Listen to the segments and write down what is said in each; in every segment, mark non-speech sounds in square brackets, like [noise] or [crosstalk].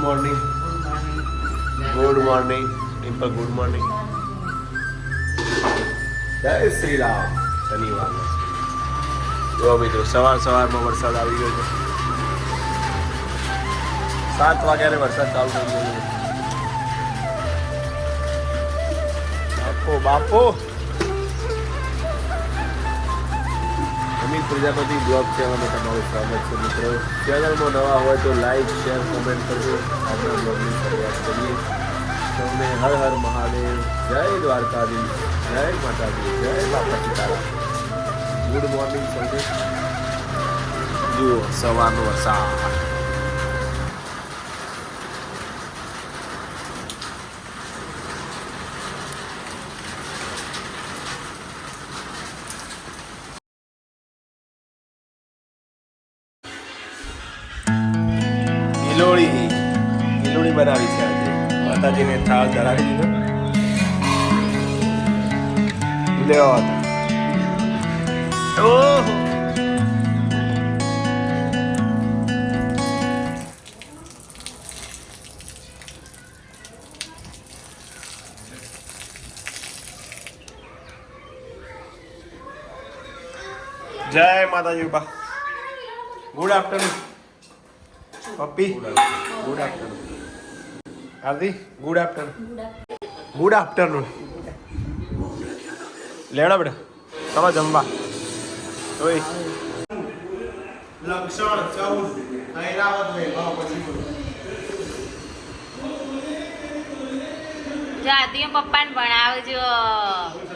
Morning good morning Dimple good morning Jai Shri Ram. શનિવાર જો મિત્રો સવાર સવારમાં વરસાદ આવી ગયો છે. સાત વાગ્યારે વરસાદ ચાલુ થઈ ગયો છે. બાપો બાપો. પ્રજાપતિ બ્લોગ ચેનલમાં તમારું સ્વાગત છે મિત્રો. ચેનલમાં નવા હોય તો લાઈક શેર કમેન્ટ કરજો. આપણા બ્લોગની શરૂઆત કરીએ. તમને હર હર મહાદેવ. જય દ્વારકાધીશ. જય માતાજી. જય બાપા સીતારામ. Good morning Sanjay. જુઓ, સવારનો વરસાદ. લેવા હતા ઓહો જય માતાજી બા ગુડ આફ્ટરનૂન પપ્પી good afternoon Hardi good afternoon good afternoon લેવડા બેટા. ચાલો જમવા. ઓય. લક્ષણ ચૌદ. ઐરાવત વૈભવ પછી પપ્પાને ભણાવજો.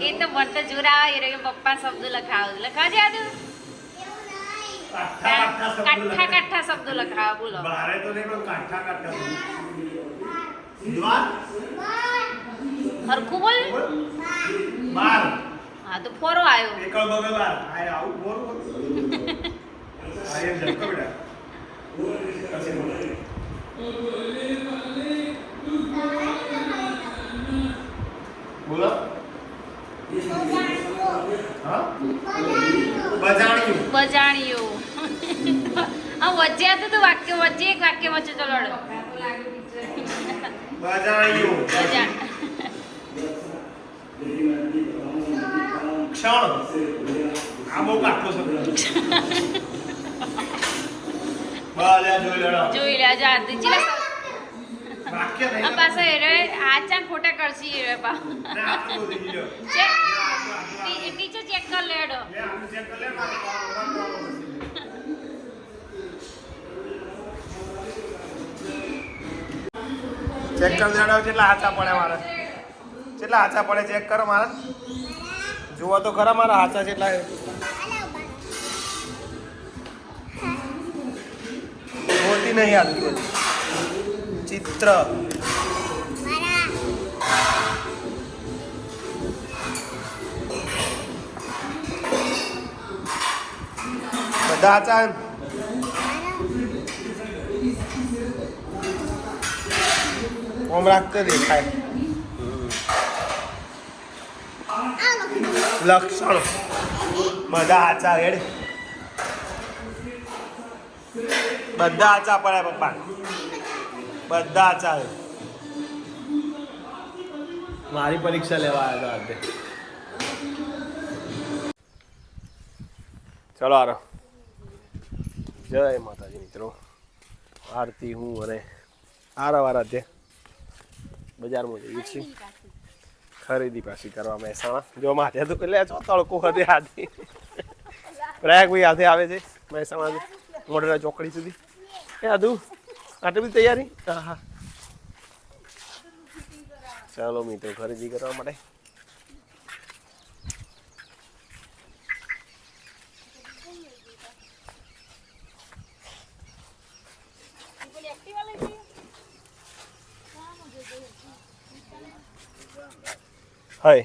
એ તો ભણતો જોર આવે એ રહ્યો પપ્પા શબ્દ લખાવ લખાવજે આદુ કાઠા કાઠા શબ્દો લખાવ બોલો. બારે તો નહીં પણ કાઠા કાઠા દ્વાર? હરખું બોલ. બાર. હા તો ફોરો આવ્યો એકલ બગલ બાર આવું ફોરો આય એમ જતો બેટા બોલો બોલો. હા? બજાણ્યું. બજાણિયો. આ વચ્ચે હતું તો વાક્ય વચ્ચે એક વાક્ય વચ્ચે તો લડો. બજાણ્યું. બજાણ. ક્ષણ આ બહુ કાઠો શબ્દ બાલ્યા જોઈ લેડો જોઈ લે જાતી ચીલા વાક્ય નહીં. આ પાસે રે આચા ખોટા કરશી એ રે પા. ને આટલું થઈ ગયો. ચેક કર લેડો લે ચેક કરી લે મારે ચેક કરી કેટલા હાચા પડે મારે. કેટલા હાચા પડે ચેક કરો મારે. જુઓ તો ખરા મારા હાચા કેટલા છે હોતી નહીં આવતી ચિત્ર બધા હાચા એમ ઓમ રાખતો દેખાય લક્ષણ. બધા આચા હેડ બધા આચા પડે પપ્પા બધા આચા મારી પરીક્ષા લેવા આવ્યા હતા ચલો આરો જય માતાજી મિત્રો. આરતી હું અને આરા વારા તે બજારમાં જઈએ છીએ. ખરીદી પાછી કરવા મહેસાણા. જો માથે તો એટલે ચો તડકો હતે હાથી પ્રયાગ ભાઈ હાથે આવે છે મહેસાણા મોઢેરા ચોકડી સુધી. એ આદુ, આટલી બધી તૈયારી? હા હા. ચાલો મિત્રો, ખરીદી કરવા માટે. હાય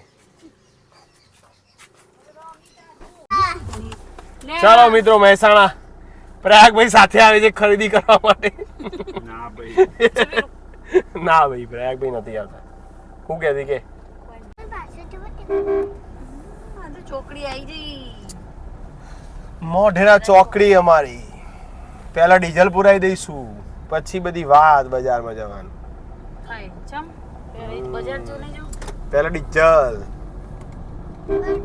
ચાલો મિત્રો મહેસાણા. પ્રયાગભાઈ સાથે આવે છે ખરીદી કરવા માટે. ના ભાઈ. ના ભાઈ પ્રયાગભાઈ નથી આવતા. શું કહેતી કે? ચોકડી આવી જઈ મોઢેરા ચોકડી અમારી. પહેલા ડીઝલ પુરાઈ દઈશું પછી બધી વાત બજારમાં જવાનું. થાય ચમ બજાર જો નહીં જો પહેલા ડીઝલ.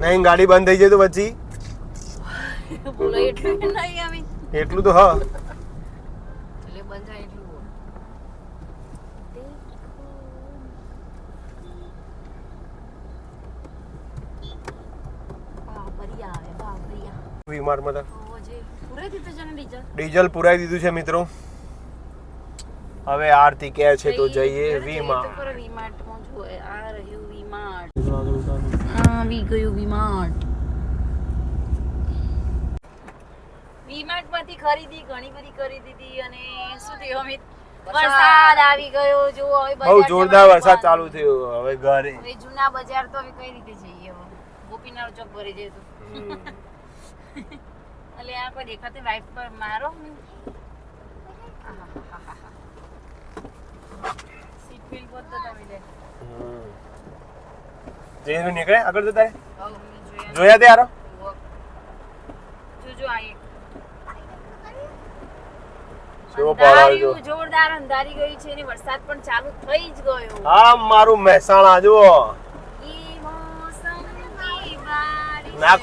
નહીં ગાડી બંધ થઈ જાય તો પછી? એટલું તો હ. જે ડીઝલ? પુરાઈ દીધું છે મિત્રો. હવે આરતી કહે છે તો જઈએ વીમા વીમાર્ટમાં જુઓ. આ રહ્યું વીમાર્ટ. આવી ગયું વીમાર્ટ. વીમાર્ટમાંથી ખરીદી ઘણી બધી કરી દીધી અને શું થયું અમિત? વરસાદ આવી ગયો જો હવે બહુ જોરદાર વરસાદ ચાલુ થયો હવે ઘરે. હવે જૂના બજાર તો હવે કઈ રીતે જઈએ હવે? ગોપીનાથ ચોક ભરી જઈએ તો. એટલે આ કોઈ દેખાતી વાઇફ પર મારો? સીટ ફીલ પર તમે. જાય હમ. જઈને નીકળે આગળ જતા? જોયા તે હારો જોજો આ એક કેવો પહાડ આવ્યો અંધાર્યું, જોરદાર અંધારી ગઈ છે અને વરસાદ પણ ચાલુ થઈ જ ગયો આ મારું મહેસાણા જુઓ. ના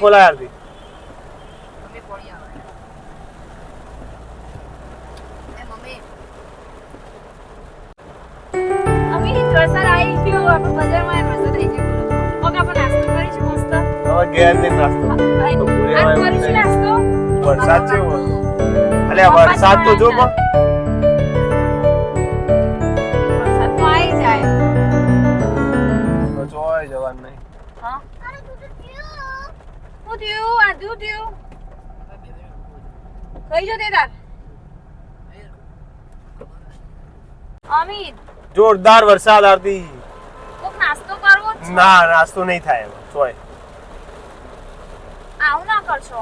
મમ્મી. મમ્મી, વરસાદ આવી ગયો. આપણે બજારમાં હવે ઘેર જઈને નાસ્તો? વરસાદ છે અલ્યા વરસાદ તો જો પણ. વરસાદ તો આવી જાય. ચોય જવાનું નહીં. હા? શું થયું? આ શું થયું? કઈ જો તે અમિત જોરદાર વરસાદ આરતી કોક નાસ્તો કરવો ના નાસ્તો નહીં થાય એમાં ચોય આવું ના કરશો.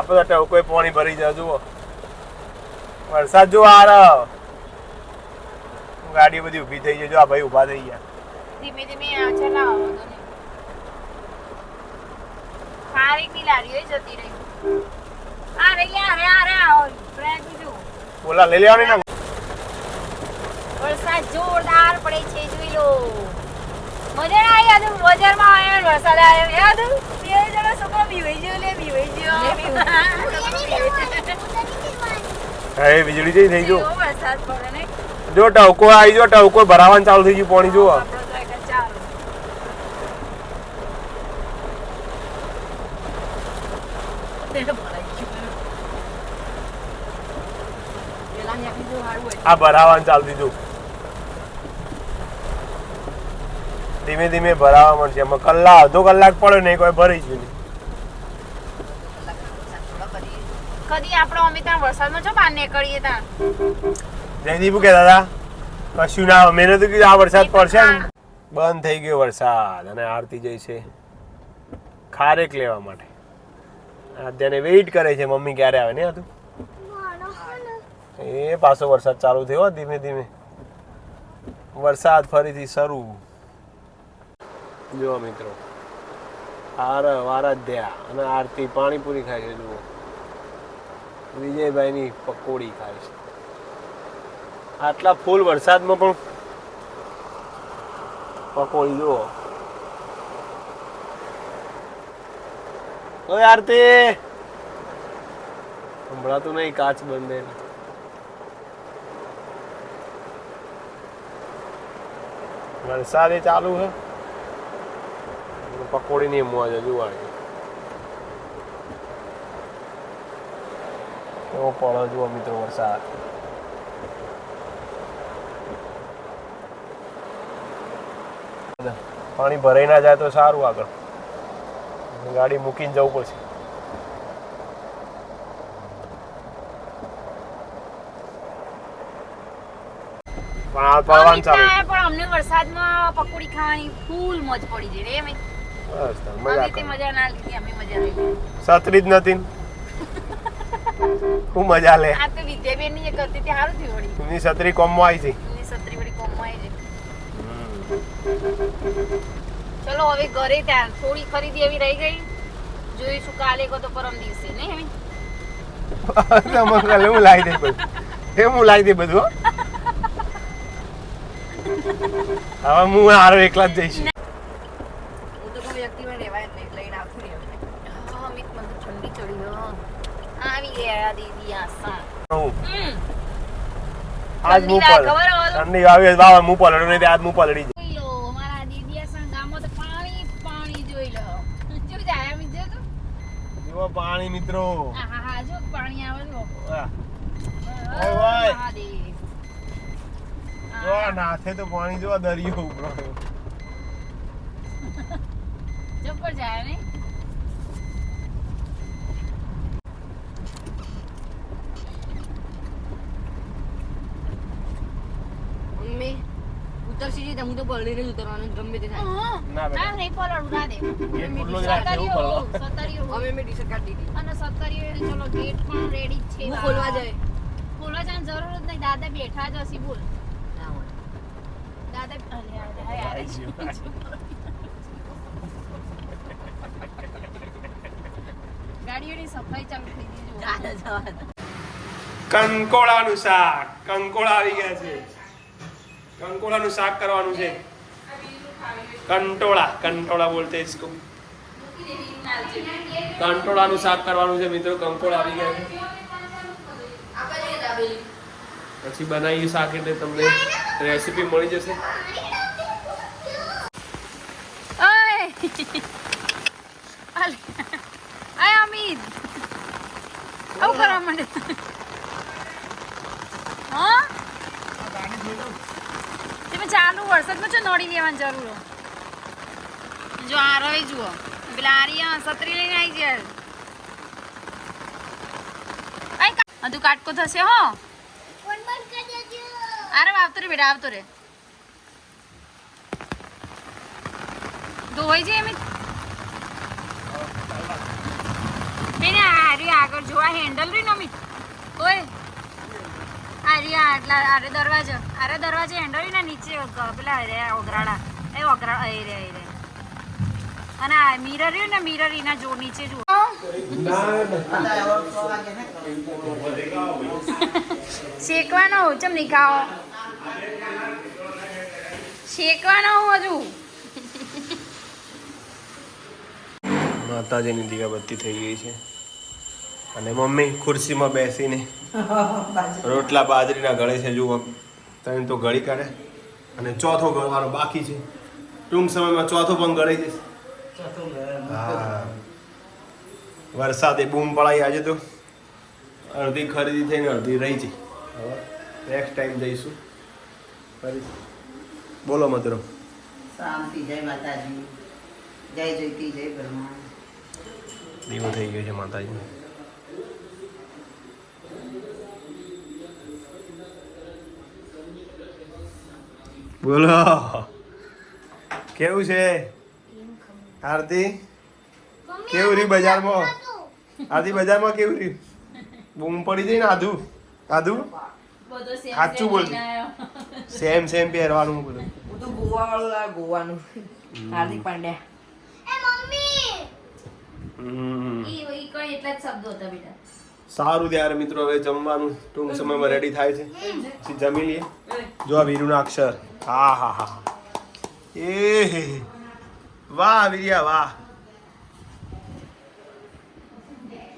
આપણે તો કોઈ પાણી ભરી જાય જુઓ. વરસાદ જો આ રહ્યો. ગાડી બધી ઊભી થઈ જાય જો આ ભાઈ ઊભા થઈ ગયા. ધીમે ધીમે આ ચલાવો સારી. ખારીકની લારીઓ જતી રહી. આ રહી આ રે આ રે આ ફ્રેન્ડ બીજું બોલા લઈ લેવાની ને? વરસાદ જોરદાર પડે છે જોઈ લો. મજા ના આવી આજે બજારમાં આવ્યા વરસાદ આવ્યો યાદ બે જણા છોકરો બીવાઈ ગયો લે બીવાઈ ગયો. હે વીજળી જઈ થઈ જો વરસાદ પડે ને. જો ટવકો આવી જો ટવકો ભરાવાનું ચાલુ થઈ ગયું પાણી જ. આ ભરાવાનું ચાલુ થયું ધીમે ધીમે ભરાવા મળશે. એમાં કલાક અડધો કલાક પડે નહીં કોઈ ભરી જ નહીં. કદી આપણો અમે ત્યાં વરસાદમાં જો બહાર નીકળીએ ત્યાં. જયદીપ કહેતા હતા? કશું ના અમે તો કીધું આ વરસાદ પડશે ને. બંધ થઈ ગયો વરસાદ અને આરતી જઈ છે ખારેક લેવા માટે. અત્યારે વેઇટ કરે છે મમ્મી ક્યારે આવે ને હતું એ પાછો વરસાદ ચાલુ થયો હો ધીમે ધીમે. વરસાદ ફરીથી શરૂ. જો મિત્રો. આર આરાધ્યા અને આરતી પાણીપુરી ખાય છે, જુઓ. વિજયભાઈની પકોડી ખાય છે. આટલા ફૂલ વરસાદમાં પણ પકોડી, જુઓ. ઓય આરતી! સંભળાતું નહીં, કાચ બંધ. વરસાદ ચાલુ છે. પકોડી ની મોજ જોવાની એવો પડો જુઓ મિત્રો વરસાદ. પાણી ભરાઈ ના જાય તો સારું આગળ. ગાડી મૂકીને જવું પડશે. પણ આ પડવાનું ચાલુ. પણ અમને વરસાદમાં પકોડી ખાવાની ફૂલ મોજ પડી જઈ રે બસ તાર મજા અમે તે કરો. મજા ના લીધી અમે મજા લઈ લીધી. છત્રી જ નથી હું મજા લે. આ તો વિદ્યાબેનની કરતી હતી સારું થયું વળી. ની સત્રી કોમમાં આવી છે. એમની સત્રી વળી કોમમાં આવી જાય ચલો હવે ઘરે ત્યાં થોડી ખરીદી એવી રહી ગઈ. જોઈશું કાલે કો તો પરમ દિવસે નહીં હેમી? કાલે હું લાવી દે બધું. એ હું લાવી દે બધું હવે હું હારો એકલા જ જઈશ હું તો કોઈ વ્યક્તિમાં રહેવાય જ નહીં લઈને આવતું રહેવાય હા, અમિત, મને તો ઠંડી ચડી હો. હમ. આજ ઠંડી હું લાગે, પલ ખબર હોય? ઠંડી આવી બાબા હું પલડું તે આજ હું પલડી જ. જોઈ લો મારા દીદી આસા ગામમાં તો પાણી પાણી જોઈ લો. જાય જો તો પાણી મિત્રો. હા હા હા જો પાણી આવે જો ઓય, ઓય. જો નાથે તો પાણી જો દરિયો ઉપર [laughs] જાય ને તો હું તો પલળીને જ ઉતરવાનું ગમે તે થાય. ના ના નહીં પલડું ના દે. ગેટ ખુલ્લો જ રાખે એવું સતરીઓ. મેં શર્ટ કાઢી દીધી. અને સતરીઓ એટલે ચલો ગેટ પણ રેડી જ છે હું ખોલવા જાય. ખોલવા જવાની જરૂર જ નહીં. દાદા બેઠા જ હશે બોલ. દાદા અરે. ગાડીઓની સફાઈ ચાલુ થઈ ગઈ જુઓ. દાદા જવા કંકોળાનું શાક. કંકોળા આવી ગયા છે. કંકોળાનું શાક કરવાનું છે. કંટોળા કંટોળા બોલતે ઇસકો. કંટોળાનું શાક કરવાનું છે મિત્રો કંકોળ આવી ગયા પછી બનાવીએ શાક એટલે તમને રેસીપી મળી જશે. આય અમિત. આવું કરવા માંડે? હા? ચાલુ વરસાદમાં છો નોડી લેવાની જરૂર જો આ રહી જુઓ. પેલા આર્યા સત્રી લઈને આવી જાય હજુ કાટકો થશે હો. અરે આવતો રે બેટા આવતો રે ધોવાઈ જાય એમ. બેને આ આગળ જોવા હેન્ડલ રહ્યું ને ઓય. આ રહ્યું આટલા આરે દરવાજો આરે દરવાજો હેન્ડલ ને નીચે પેલા રે ઓગરાડા એ ઓગરા એ રે એ રે. અને મિરર રહ્યું ને મિરર એના જો નીચે જુઓ. શેકવાનો ચમ નહીં ખાઓ શેકવાનો હજુ. માતાજીની દીવાબત્તી થઈ ગઈ છે. અને મમ્મી, ખુરશીમાં બેસીને રોટલા બાજરીના ગળે છે જુઓ. ત્રણ તો ગળી કાઢે. અને ચોથો ગળવાનો બાકી છે. ટૂંક સમયમાં ચોથો પણ ગળી જશે. વરસાદે બૂમ પડાઈ આજે તો. અડધી ખરીદી થઈને અડધી રહી છે. હવે નેક્સ્ટ ટાઈમ જઈશું. ફરી બોલો મતરો. શાંતિ જય માતાજી. જય જયતી જય બ્રહ્મા દીવો થઈ ગયો છે માતાજી બોલો. કેવું છે? આરતી? કેવું રહ્યું બજારમાં? આરતી બજારમાં કેવું રહ્યું? બૂમ પડી જઈ ને આધુ. આધુ? સાચું સેમ બોલ. સેમ સેમ પહેરવાનું બધું બધું તો ગોવા વાળું ગોવાનું. હાર્દિક પાંડ્યા. હમ. ઈ ઈ કઈ એટલા જ શબ્દો હતા બેટા. સારું ત્યારે મિત્રો હવે જમવાનું ટૂંક સમયમાં રેડી થાય છે. પછી જમી લઈએ. જો આ વીરુના અક્ષર. હા હા હા એ હે હે. વાહ વીર્યા વાહ.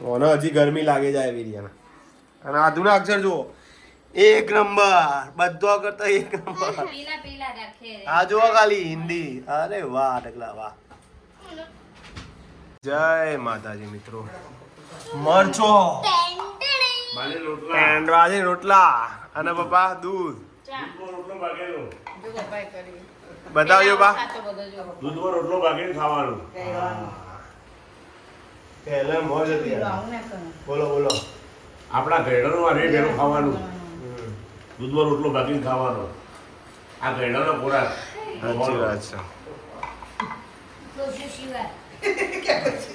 ઓને હજી ગરમી લાગે જાય વીરિયાના. અને આધુના અક્ષર જુઓ. એક નંબર. બધો કરતા એક નંબર. આ જુઓ ખાલી હિન્દી. અરે વાહ ટકલા વાહ. જય માતાજી મિત્રો. મરચો. પેંડવા રોટલા. અને પપ્પા દૂધ. બતાવજો બા. દૂધમાં રોટલો બાકી ખાવાનું. પહેલા મોજ હતી બોલો બોલો. આપણા ઘેડાનું આ રેટ એનું ખાવાનું. દૂધમાં રોટલો બાકી ખાવાનો. આ ઘરડાનો ખોરાક. સાચી વાત છે. [laughs]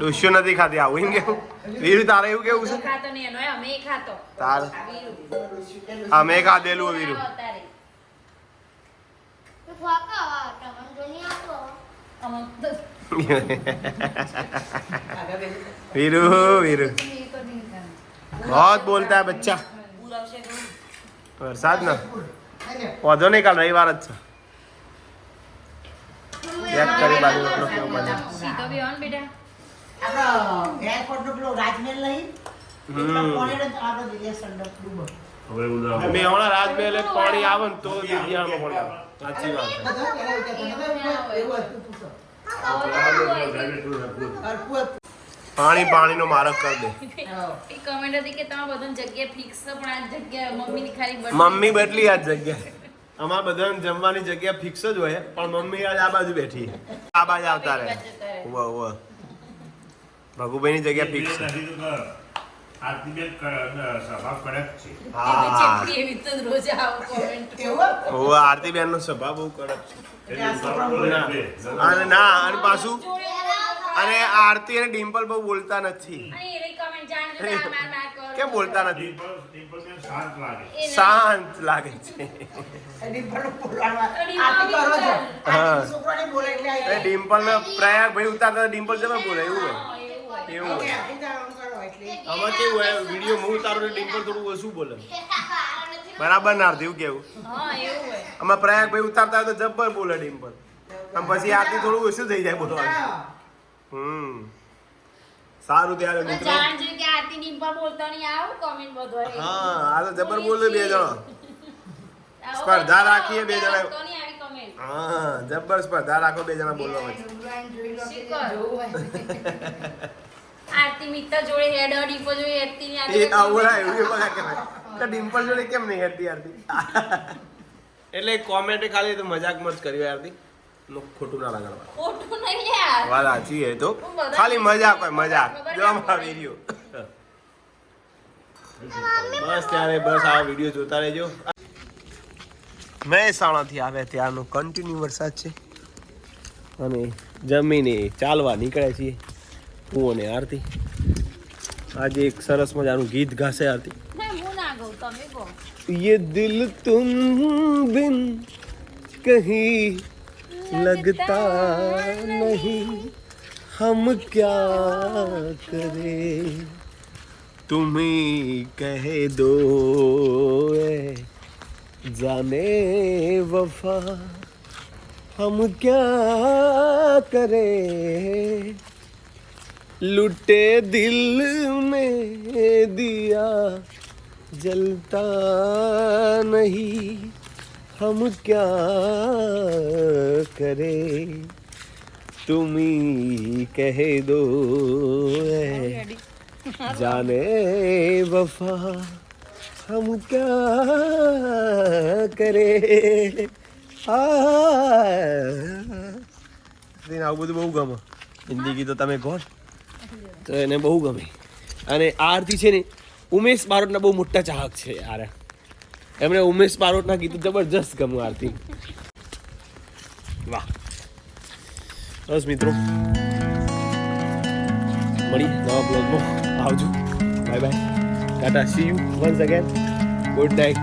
ડોસ્યો નથી ખાતી આવું એમ કેવું વીરુ તારે એવું કેવું તો છે ખાતો નહીં એનો, એ અમેય ખાતો. તાર વીરુ. અમે ખાધેલું વીરુ અતારે. અમુક તો वीरू वीरू बहुत बोलता है बच्चा वरसाद ना વાંધો નહીં કાલ રવિવાર જ છે એક કરી બાજુ એટલો કેવો બને સીધો બી હોન બેટા આપણો પેલો રાજમહેલ નહીં હવે મેં હમણાં રાજમહેલ પાણી આવે ને તો દિવ્યામાં પાણી આવે. સાચી વાત છે. બધા પહેલા એવું હતું પૂછો. હરકું હતું. પાણી પાણીનો મારક કરી દે. એ કમેન્ટ હતી કે તમારા બધાની જગ્યા ફિક્સ છે પણ આ જગ્યા મમ્મીની ખાલી મમ્મી બદલી આ જગ્યા. અમારે બધાને જમવાની જગ્યા ફિક્સ જ હોય પણ મમ્મી આજ આ બાજુ બેઠી. આ બાજુ આવતા રહે. વાહ ઉવા. ભગુભાઈની જગ્યા ફિક્સ છે. આરતીબેન નો સ્વભાવ બહુ કડક છે. અને ના અને પાછું અને આરતી અને ડિમ્પલ બહુ બોલતા નથી. કેમ બોલતા નથી? શાંત લાગે. એને- શાંત લાગે છે. ડિમ્પલ ને પ્રયાગ ભાઈ ઉતાર ડિમ્પલ જવા બોલે એવું હોય. એવું આમ કરો એટલે. આમાં કેવું હોય વીડિયો હું ઉતારું ડિમ્પલ થોડું ઓછું બોલે? [laughs] બરાબર ના એવું કેવું? હા, એવું હોય. આમાં પ્રયાગ ભાઈ ઉતારતા હોય તો જબ્બર બોલે ડિમ્પલ આમ પછી આથી થોડું ઓછું થઈ જાય બોલવાનું? હા. હમ. સારું ત્યારે મિત્રો. જાણજો કે આરતી ડિમ્પલ બોલતો નહીં આવું કોમેન્ટ બધો હા આ તો જબર બોલે બે જણા. સ્પર્ધા રાખીએ બે જણા. હા જબ્બર સ્પર્ધા રાખો બે જણા બોલવા વચ્ચે [laughs] આરતી મિત્તર જોડે હેડ ડિમ્પલ જોડે હેડતી નહીં. એ આવું એવું બગા કહેવાય તો ડિમ્પલ જોડે કેમ નહીં હેરતી આરતી? એટલે કોમેન્ટ ખાલી તો મજાક મત કર્યો આરતી. નો ખોટું ના લગાડવા. ખોટું નહીં યાર. વાત સાચી હે તો. ખાલી મજાક હોય મજાક. જો અમારા વીડિયો બસ ત્યારે બસ આ વીડિયો જોતા રહેજો. મહેસાણાથી આવે ત્યારનો કન્ટિન્યુ વરસાદ છે. અને જમીને ચાલવા નીકળ્યા છીએ. હું અને આરતી આજે એક સરસ મજાનું ગીત ગાશે આરતી ના, હું ના ગાઉં, તમે ગાઓ. ये दिल तुम बिन कहीं लगता नहीं हम क्या करें तुम ही कह दो ए जाने वफा हम क्या करें लुटे दिल में दिया जलता नहीं हम क्या करें तुम ही कह दो ए [laughs] जाने वफा हम क्या करें આ આવું બધું બહુ ગમે હિન્દી ગીતો તમે કહો ને, તો એને બહુ ગમે. અને આ આરતી છે ને, ઉમેશ બારોટના બહુ મોટા ચાહક છે યાર. એમણે ઉમેશ બારોટના ગીતો જબરજસ્ત ગમ્યું આરતી. વાહ. બસ મિત્રો. મળી નવા બ્લોગમાં. આવજો. Bye bye. Tata. See you once again good night